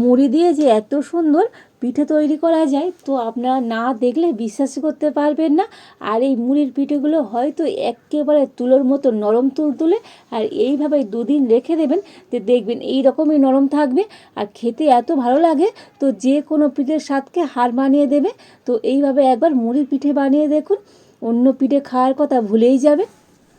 মুড়ি দিয়ে যে এত সুন্দর পিঠে তৈরি করা যায়, তো আপনারা না দেখলে বিশ্বাস করতে পারবেন না। আর এই মুড়ির পিঠেগুলো হয়তো একেবারে তুলোর মতো নরম তুল তুলে আর এইভাবে দুদিন রেখে দেবেন তো দেখবেন এই রকমই নরম থাকবে, আর খেতে এত ভালো লাগে, তো যে কোনো পিঠের স্বাদকে হার মানিয়ে দেবে। তো এইভাবে একবার মুড়ির পিঠে বানিয়ে দেখুন, অন্য পিঠে খাওয়ার কথা ভুলেই যাবে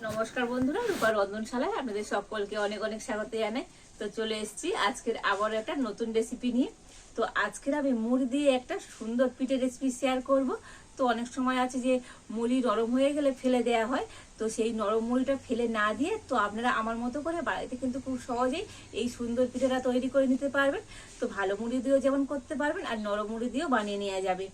নমস্কার বন্ধুরা, রূপা রন্ধনশালায় আপনাদের সকলকে অনেক অনেক স্বাগত জানাই। তো চলে এসেছি। আজকের আবার একটা নতুন রেসিপি নিয়ে। তো আজকের আমি মুড়ি দিয়ে একটা সুন্দর পিঠে রেসিপি শেয়ার করব। তো অনেক সময় আছে যে মুড়ি নরম হয়ে গেলে ফেলে দেয়া হয়। তো সেই নরম মুড়িটা ফেলে না দিয়ে তো আপনারা আমার মতো করে বাড়িতে কিন্তু খুব সহজেই এই সুন্দর পিঠেটা তৈরি করে নিতে পারবেন। তো ভালো মুড়ি দিয়েও যেমন করতে পারবেন আর নরম মুড়ি দিয়েও বানিয়ে নেওয়া যাবে।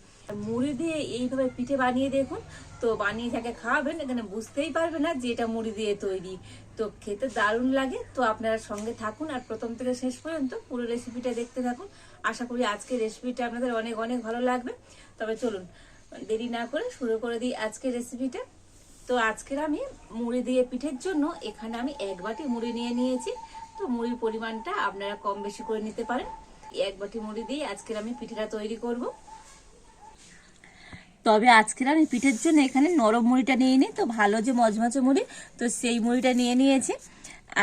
মুড়ি দিয়ে এইভাবে পিঠে বানিয়ে দেখুন। তো বানিয়ে যাকে খাওয়াবেন, এখানে বুঝতেই পারবে না যে এটা মুড়ি দিয়ে তৈরি। তো খেতে দারুণ লাগে। তো আপনারা সঙ্গে থাকুন আর প্রথম থেকে শেষ পর্যন্ত পুরো রেসিপিটা দেখতে থাকুন। আশা করি আজকের রেসিপিটা আপনাদের অনেক অনেক ভালো লাগবে। তবে চলুন, দেরি না করে শুরু করে দিই আজকের রেসিপিটা তো আজকের আমি মুড়ি দিয়ে পিঠের জন্য এখানে আমি এক বাটি মুড়ি নিয়ে নিয়েছি। তো মুড়ির পরিমাণটা আপনারা কম বেশি করে নিতে পারেন। এক বাটি মুড়ি দিয়ে আজকের আমি পিঠেটা তৈরি করব। তবে আজকের আমি পিঠের জন্য এখানে নরম মুড়িটা নিয়ে নিই। তো ভালো যে মজমচে মুড়ি, তো সেই মুড়িটা নিয়ে নিয়েছি।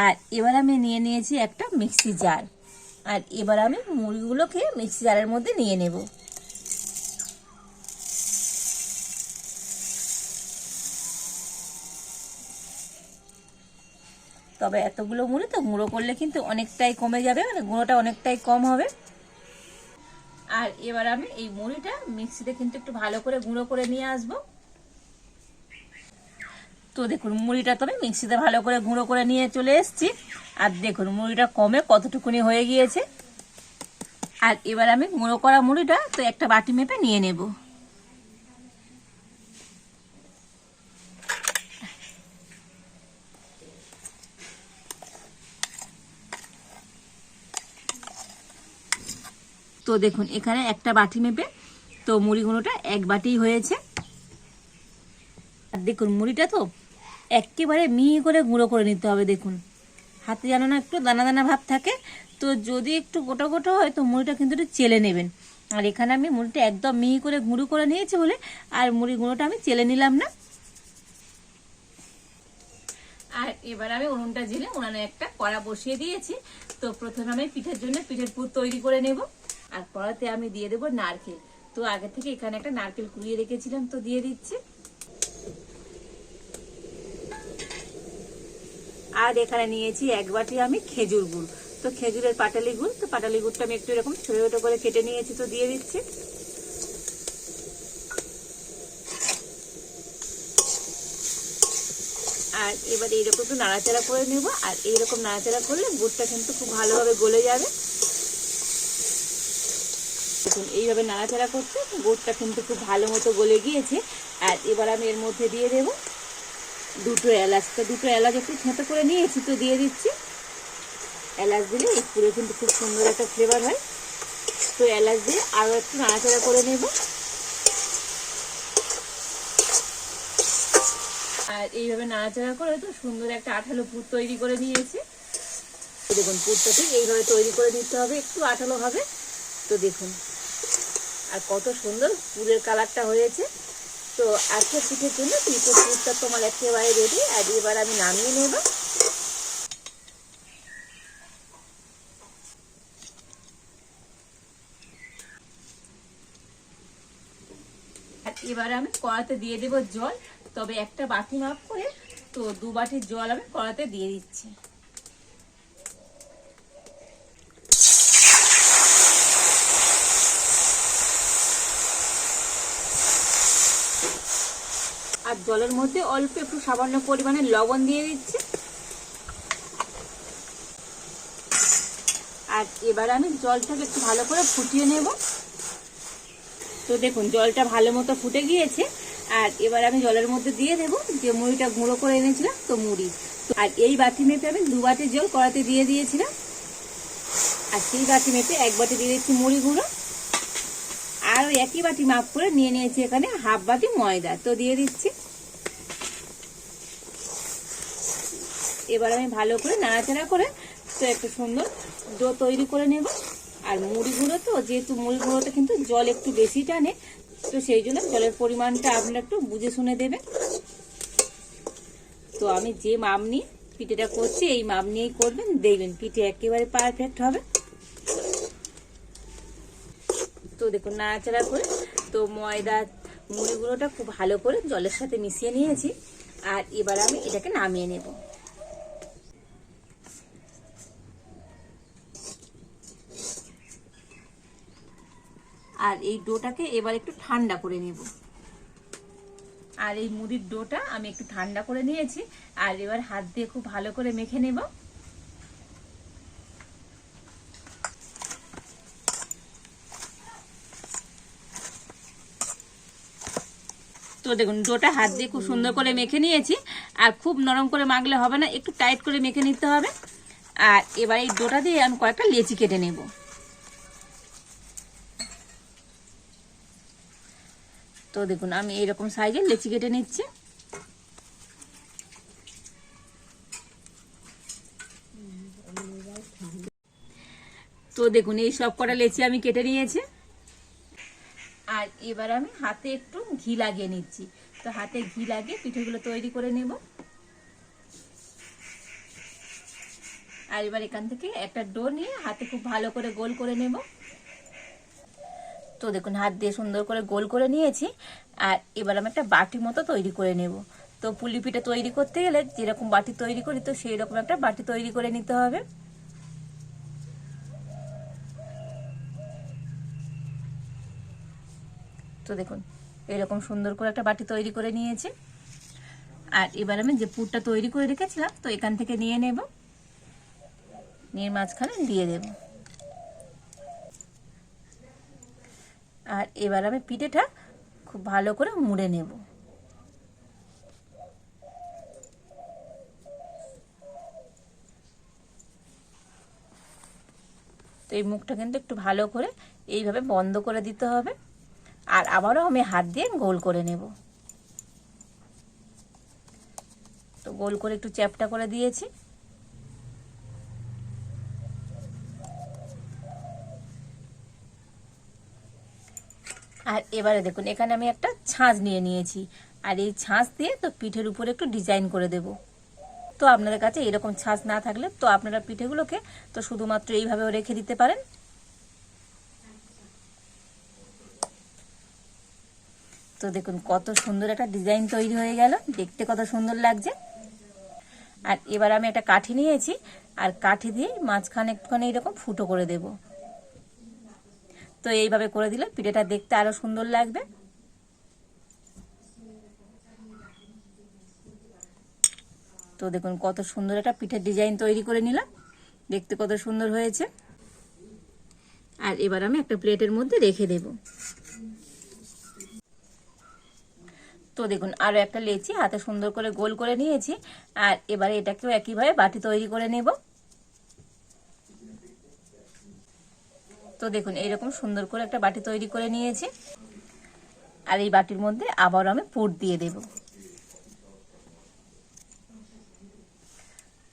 আর এবার আমি নিয়ে নিয়েছি একটা মিক্সি জার আর এবার আমি মুড়িগুলোকে মিক্সি জারের মধ্যে নিয়ে নেব। তবে এতগুলো মুড়ি তো গুঁড়ো করলে কিন্তু অনেকটাই কমে যাবে মানে গুঁড়োটা অনেকটাই কম হবে। আর এবার আমি এই মুড়িটা মিক্সিতে কিন্তু একটু ভালো করে গুঁড়ো করে নিয়ে আসব। তো দেখুন, মুড়িটা তো আমি মিক্সিতে ভালো করে গুঁড়ো করে নিয়ে চলে এসেছি। আর দেখুন, মুড়িটা কমে কতটুকুনি হয়ে গিয়েছে। আর এবার আমি গুঁড়ো করা মুড়িটা তো একটা বাটি মেপে নিয়ে নেব। তো দেখুন, এখানে একটা বাটি মেপে তো মুড়ি গুঁড়োটা এক বাটি হয়েছে। আর দেখুন, মুড়িটা তো একেবারে মিহি করে গুঁড়ো করে নিতে হবে, দেখুন। হাতে যেন না একটু দানা দানা ভাব থাকে। তো যদি একটু গোটা গোটা হয়, তো মুড়িটা কিন্তু একটু চেলে নেবেন। আর এখানে আমি মুড়িটা একদম মিহি করে গুঁড়ো করে নিয়েছি বলে, আর মুড়ি গুঁড়োটা আমি চেলে নিলাম না। আর এবার আমি উনুনটা জেলে উনানে একটা কড়া বসিয়ে দিয়েছি। তো প্রথমে আমি পিঠের জন্য পিঠের পুর তৈরি করে নেব। আর কড়াতে আমি দিয়ে দেবো নারকেল। তো আগে থেকে এখানে একটা নারকেল কুড়িয়ে রেখেছিলাম, তো দিয়ে দিচ্ছি। আর এখানে নিয়েছি এক বাটি আমি খেজুর গুড়। তো খেজুরের পাটালি গুড়, তো পাটালি গুড়টা আমি একটু এরকম ছোট ছোট করে কেটে নিয়েছি, তো দিয়ে দিচ্ছি। আর এবার এইরকম একটু নাড়াচাড়া করে নেব, আর এইরকম নাড়াচাড়া করলে গুড়টা কিন্তু খুব ভালোভাবে গলে যাবে। দেখুন, এইভাবে নাড়াচাড়া করতে গুড়টা কিন্তু খুব ভালো মতো গলে গিয়েছে। আর এবার আমি এর মধ্যে দিয়ে দেব দুটো এলাচ। তো দুটো এলাচ একটু ছেঁতো করে নিয়েছি, তো দিয়ে দিচ্ছি। এলাচ দিলে এই পুরো কিন্তু খুব সুন্দর একটা ফ্লেভার হয়। তো এলাচ দিয়ে আরও একটু নাড়াচাড়া করে নেব। আর এইভাবে নাড়াচাড়া করে তো সুন্দর একটা আঠালো পুর তৈরি করে নিয়েছি। দেখুন পুরটা ঠিক এইভাবে তৈরি করে নিতে হবে, একটু আঠালো হবে। তো দেখুন আর কত সুন্দর পুরের কালারটা হয়েছে। তো আজকে পিঠের জন্য পিঠে পুরটা তোমার একেবারে রেডি আর এবার আমি নামিয়ে নেব। এবার আমি কড়াতে দিয়ে দেব জল, তবে একটা বাটি মাপ করে তো দু বাটির জল আমি কড়াতে দিয়ে দিচ্ছি। আর জলের মধ্যে অল্প একটু সামান্য পরিমাণে লবণ দিয়ে দিচ্ছি। আর এবার আমি জলটাকে একটু ভালো করে ফুটিয়ে নেব। তো দেখুন, জলটা ভালো মতো ফুটে গিয়েছে। আর এবার আমি জলের মধ্যে দিয়ে দেব যে মুড়িটা গুঁড়ো করে এনেছিলাম, তো মুড়ি। আর এই বাটি মেপে আমি দু বাটি জল কড়াতে দিয়ে দিয়েছিলাম। আর সেই বাটি মেপে এক বাটি দিয়ে দিচ্ছি মুড়ি গুঁড়ো। আর ওই একই বাটি মাপ করে নিয়ে নিয়েছি এখানে হাফ বাটি ময়দা। তো দিয়ে দিচ্ছি। এবার আমি ভালো করে নাড়াচাড়া করে তো একটা সুন্দর ডো তৈরি করে নেব। আর মুড়ি গুঁড়ো তো, যেহেতু মুড়ি গুঁড়োটা কিন্তু জল একটু বেশি টানে, তো সেই জন্য জলের পরিমাণটা আপনারা একটু বুঝে শুনে দেবেন। তো আমি যে মাপ নিয়ে পিঠেটা করছি, এই মাপ নিয়েই করবেন, দেখবেন পিঠে একেবারে পারফেক্ট হবে। তো দেখুন, নাড়াচাড়া করে তো ময়দা, মুড়ি গুঁড়োটা খুব ভালো করে জলের সাথে মিশিয়ে নিয়েছি। আর এবার আমি এটাকে নামিয়ে নেব। আর এই ডোটাকে এবার একটু ঠান্ডা করে নেব। আর এই মুড়ির ডোটা আমি একটু ঠান্ডা করে নিয়েছি, আর এবার হাত দিয়ে খুব ভালো করে মেখে নেব। তো দেখুন, ডোটা হাত দিয়ে খুব সুন্দর করে মেখে নিয়েছি, আর খুব নরম করে মাখলে হবে না, একটু টাইট করে মেখে নিতে হবে। আর এবার এই ডোটা দিয়ে আমি কয়েকটা লেচি কেটে নেব। তো দেখুন, আমি এইরকম সাইজের লেচি কেটে নিচ্ছি। তো দেখুন, এই সব কটা লেচি আমি কেটে নিয়েছি। আর এবার আমি হাতে একটু ঘি লাগিয়ে নিচ্ছি। তো হাতে ঘি লাগিয়ে পিঠেগুলো তৈরি করে নেব। আর এবার এখান থেকে একটা ডো নিয়ে হাতে খুব ভালো করে গোল করে নেব। তো দেখুন, হাত দিয়ে সুন্দর করে গোল করে নিয়েছি, আর এবার আমি একটা বাটি মতো তৈরি করে নেব। তো পুলি পিঠে তৈরি করতে গেলে যেরকম বাটি তৈরি করি, তো সেই রকম একটা বাটি তৈরি করে নিতে হবে। তো দেখুন, এরকম সুন্দর করে একটা বাটি তৈরি করে নিয়েছি। আর এবার আমি যে পুরটা তৈরি করে রেখেছিলাম, তো এখান থেকে নিয়ে নেব। নিয়ে মাঝখানে দিয়ে দেব। আর এবার আমি পিঠেটা খুব ভালো করে মুড়ে নেব। তো এই মুখটা কিন্তু একটু ভালো করে এইভাবে বন্ধ করে দিতে হবে। আর আবারও আমি হাত দিয়ে গোল করে নেব। তো গোল করে একটু চ্যাপটা করে দিয়েছি। আর এবারে দেখুন, এখানে আমি একটা ছাঁচ নিয়ে নিয়েছি। আর এই ছাঁচ দিয়ে তো পিঠের উপরে একটু ডিজাইন করে দেব। তো আপনাদের কাছে এরকম ছাঁচ না থাকলে তো আপনারা পিঠেগুলোকে তো শুধুমাত্র এইভাবেও রেখে দিতে পারেন। তো দেখুন, কত সুন্দর একটা ডিজাইন তৈরি হয়ে গেল। দেখতে কত সুন্দর লাগছে। আর এবার আমি একটা কাঠি নিয়েছি। আর কাঠি দিয়ে মাঝখানে একটুখানি এরকম ফুটো করে দেব। তো এইভাবে করে দিলে পিঠেটা দেখতে আরও সুন্দর লাগবে। তো দেখুন কত সুন্দর একটা পিঠের ডিজাইন তৈরি করে নিলাম। দেখতে কত সুন্দর হয়েছে। আর এবার আমি একটা প্লেটের মধ্যে রেখে দেবো। তো দেখুন আরও একটা লেচি হাতে সুন্দর করে গোল করে নিয়েছি। আর এবারে এটাকেও একইভাবে বাটি তৈরি করে নেব। তো দেখুন, এইরকম সুন্দর করে একটা বাটি তৈরি করে নিয়েছি। আর এই বাটির মধ্যে আবার আমি পুর দিয়ে দেব।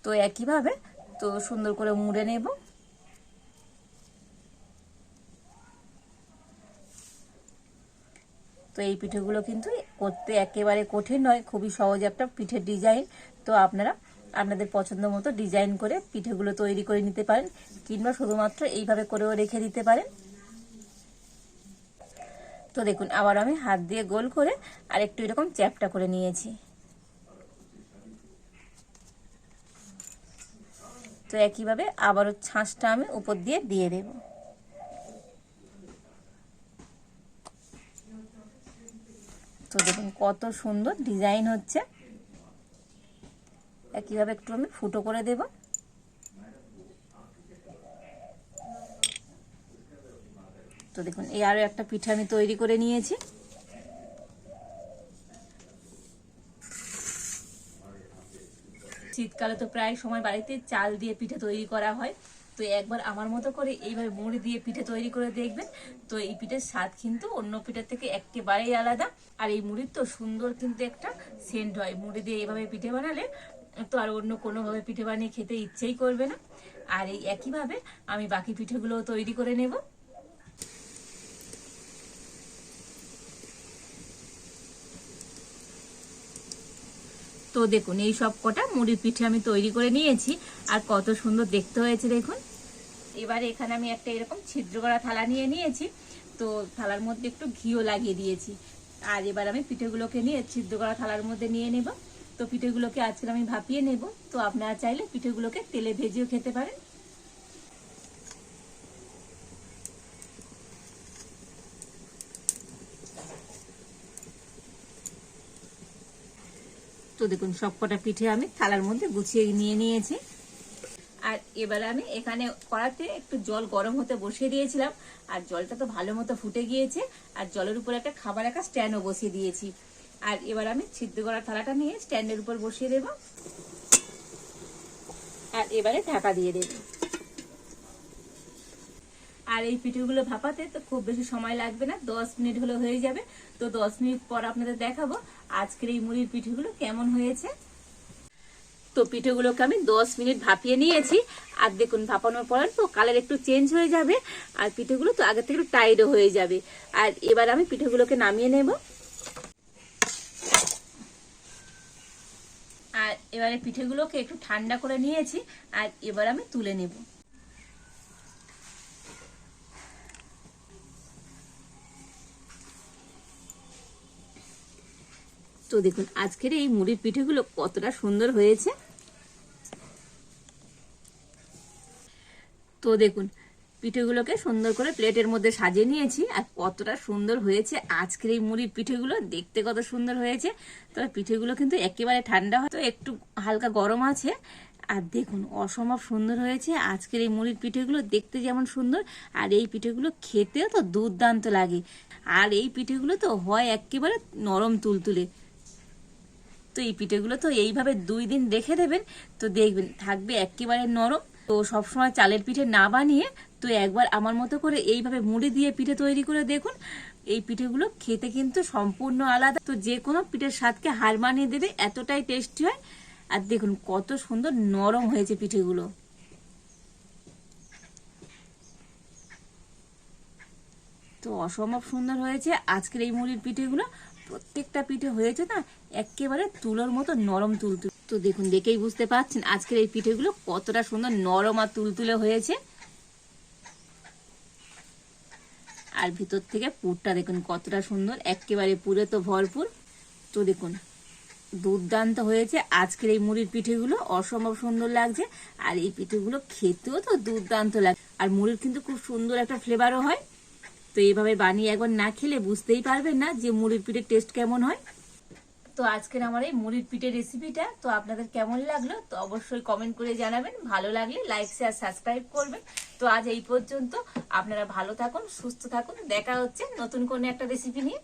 তো একইভাবে, তো সুন্দর করে মুড়ে নেব। তো এই পিঠেগুলো কিন্তু করতে একেবারে কঠিন নয়, খুবই সহজ একটা পিঠের ডিজাইন। তো আপনারা আপনাদের পছন্দ মতো ডিজাইন করে পিঠেগুলো তৈরি করে নিতে পারেন কিংবা শুধুমাত্র এইভাবে করেও রেখে দিতে পারেন। তো দেখুন, আবার আমি হাত দিয়ে গোল করে আর একটু এরকম চ্যাপটা করে নিয়েছি। তো একইভাবে আবারও ছাঁচটা আমি উপর দিয়ে দিয়ে দেবো। তো দেখুন কত সুন্দর ডিজাইন হচ্ছে। একইভাবে একটু আমি ফুটো করে দেব। তো দেখুন, এই আরও একটা পিঠা আমি তৈরি করে নিয়েছি। শীতকালে তো প্রায় সময় বাড়িতে চাল দিয়ে পিঠে তৈরি করা হয়। তো একবার আমার মতো করে এইভাবে মুড়ি দিয়ে পিঠে তৈরি করে দেখবেন। তো এই পিঠের স্বাদ কিন্তু অন্য পিঠের থেকে একেবারেই আলাদা। আর এই মুড়ির তো সুন্দর কিন্তু একটা সেন্ট হয়। মুড়ি দিয়ে এইভাবে পিঠে বানালে তো আর অন্য কোনোভাবে পিঠে বানিয়ে খেতে ইচ্ছেই করবে না। আর এই একইভাবে আমি বাকি পিঠেগুলো তৈরি করে নেব। তো দেখুন, এই সব কটা মুড়ির পিঠে আমি তৈরি করে নিয়েছি। আর কত সুন্দর দেখতে হয়েছে দেখুন। এবারে এখানে আমি একটা এরকম ছিদ্র করা থালা নিয়ে নিয়েছি। তো থালার মধ্যে একটু ঘিও লাগিয়ে দিয়েছি। আর এবার আমি পিঠেগুলোকে নিয়ে ছিদ্র করা থালার মধ্যে নিয়ে নেব। তো পিঠেগুলোকে আজকে আমি ভাপিয়ে নেব। তো আপনারা চাইলে পিঠেগুলোকে তেলে ভেজেও খেতে পারেন। তো দেখুন সবকটা পিঠে আমি থালার মধ্যে গুছিয়ে নিয়ে নিয়েছি। আর এবারে আমি এখানে কড়াতে একটু জল গরম হতে বসিয়ে দিয়েছিলাম। আর জলটা তো ভালো মতো ফুটে গিয়েছে। আর জলের উপর একটা খাবার রাখা স্ট্যান্ডও বসিয়ে দিয়েছি। আর এবার আমি সিদ্ধ করা থালাটা নিয়ে স্ট্যান্ডের উপর বসিয়ে দেব। আর এবারে ঢাকা দিয়ে দেব। আর এই পিঠেগুলো ভাপাতে তো খুব বেশি সময় লাগবে না, দশ মিনিট হলে হয়ে যাবে। তো দশ মিনিট পর আপনাদের দেখাবো আজকের এই মুড়ির পিঠেগুলো কেমন হয়েছে। তো পিঠেগুলোকে আমি দশ মিনিট ভাপিয়ে নিয়েছি। আর দেখুন, ভাপানোর পর তো কালার একটু চেঞ্জ হয়ে যাবে। আর পিঠেগুলো তো আগে থেকে একটু টাইটও হয়ে যাবে। আর এবার আমি পিঠেগুলোকে নামিয়ে নেব আর এবারে পিঠেগুলোকে একটু ঠান্ডা করে নিয়েছি, আর এবার আমি তুলে নেব। তো দেখুন, আজকের এই মুড়ির পিঠেগুলো কতটা সুন্দর হয়েছে। তো দেখুন পিঠেগুলোকে সুন্দর করে প্লেটের মধ্যে সাজিয়ে নিয়েছি আর কতটা সুন্দর হয়েছে আজকের এই মুড়ির পিঠেগুলো, দেখতে কত সুন্দর হয়েছে। তবে পিঠেগুলো কিন্তু একেবারে ঠান্ডা হয়তো একটু হালকা গরম আছে। আর দেখুন, অসম্ভব সুন্দর হয়েছে আজকের এই মুড়ির পিঠেগুলো, দেখতে যেমন সুন্দর। আর এই পিঠেগুলো খেতেও তো দুর্দান্ত লাগে। আর এই পিঠেগুলো তো হয় একেবারে নরম তুলতুলে। তো এই পিঠেগুলো তো এইভাবে দুই দিন রেখে দেবেন, তো দেখবেন থাকবে একেবারে নরম। তো সবসময় চালের পিঠে না বানিয়ে তো একবার আমার মতো করে এইভাবে মুড়ি দিয়ে পিঠে তৈরি করে দেখুন। এই পিঠেগুলো খেতে কিন্তু সম্পূর্ণ আলাদা। তো যে কোনো পিঠের স্বাদকে হার মানিয়ে দেবে, এতটাই টেস্টি হয়। আর দেখুন কত সুন্দর নরম হয়েছে পিঠেগুলো। তো অসম্ভব সুন্দর হয়েছে আজকের এই মুড়ির পিঠেগুলো। প্রত্যেকটা পিঠে হয়েছে না, একেবারে তুলোর মতো নরম তুলতুল। তো দেখুন, দেখেই বুঝতে পারছেন আজকের এই পিঠেগুলো কতটা সুন্দর নরম আর তুলতুলে হয়েছে। আর ভিতর থেকে পুরটা দেখুন কতটা সুন্দর। একেবারে পুরে তো ভরপুর। তো দেখুন, দুর্দান্ত হয়েছে আজকের এই মুড়ির পিঠেগুলো। অসম্ভব সুন্দর লাগছে। আর এই পিঠেগুলো খেতেও তো দুর্দান্ত লাগে আর মুড়ির কিন্তু খুব সুন্দর একটা ফ্লেভারও হয়। তো এইভাবে বানিয়ে একবার না খেলে বুঝতেই পারবেন না যে মুড়ির পিঠের টেস্ট কেমন হয়। তো আজকের আমার এই মুড়ির পিঠের রেসিপিটা তো আপনাদের কেমন লাগল? তো অবশ্যই কমেন্ট করে জানাবেন। ভালো লাগলে লাইক শেয়ার সাবস্ক্রাইব করবেন। তো আজ এই পর্যন্ত। আপনারা ভালো থাকুন, সুস্থ থাকুন। দেখা হচ্ছে নতুন কোনো একটা রেসিপি নিয়ে।